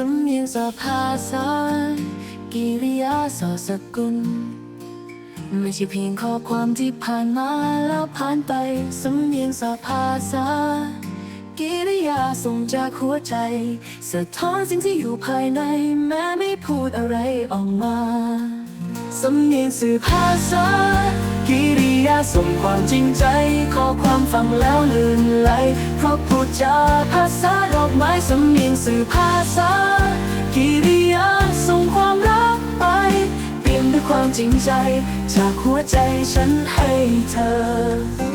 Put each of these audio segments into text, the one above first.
สภาษากิริยาสอสกุล ไม่ใช่เพียงข้อความที่ผ่านมาแล้วผ่านไปสำเนียงสภาษากิริยาส่งจากหัวใจ สะท้อนสิ่งที่อยู่ภายใน แม้ไม่พูดอะไรออกมา สำเนียงสื่อภาษา กิริยาส่งความจริงใจ ขอความฟังแล้วลื่นไหล เพราะพูดจาภาษาดอกไม้สำเนียงสื่อภาษา กิริยาส่งความรักไป เปลี่ยนด้วยความจริงใจ จากหัวใจฉันให้เธอ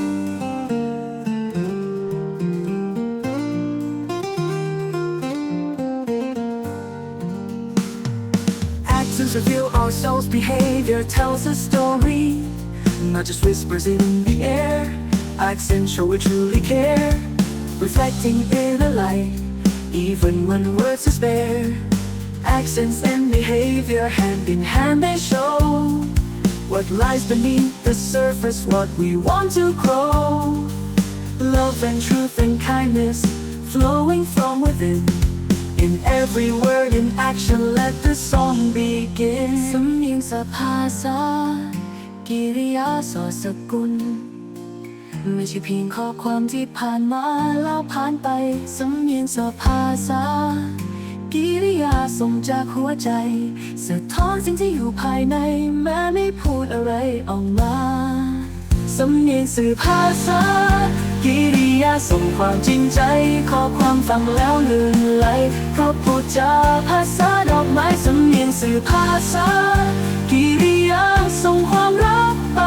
Actions reveal our soul's behavior tells a story Not just whispers in the air. Accents show we truly care Reflecting in the light Even when words are spare. Accents and behavior hand in hand they show What lies beneath the surface What we want to grow. Love and truth and kindness Flowing from within In every word and action let the song begin สำเนียงสภาษากิริยาสอสกุล ไม่ใช่เพียงข้อความที่ผ่านมาแล้วผ่านไป สำเนียงสภาษากิริยาส่งจากหัวใจสะท้อนสิ่งที่อยู่ภายใน แม้ไม่พูดอะไรออกมา สำเนียงสื่อภาษา กิริยาส่งความจริงใจ ขอความฟังแล้วลื่นไหลเพราะพูดจาภาษาดอกไม้สำเนียงสื่อภาษา กิริยาส่งความรักไป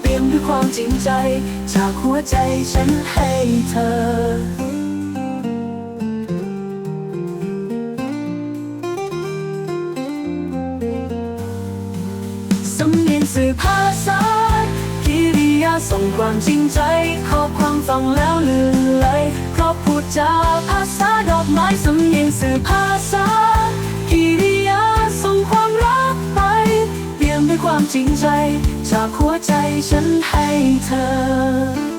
เปี่ยมด้วยความจริงใจ จากหัวใจฉันให้เธอสำเนียงสื่อภาษา ส่งความจริงใจข้อความฟังแล้วลื่นไหลเพราะพูดจาภาษาดอกไม้สำเนียงสื่อภาษากิริยาส่งความรักไปเปี่ยมด้วยความจริงใจ จากหัวใจฉันให้เธอ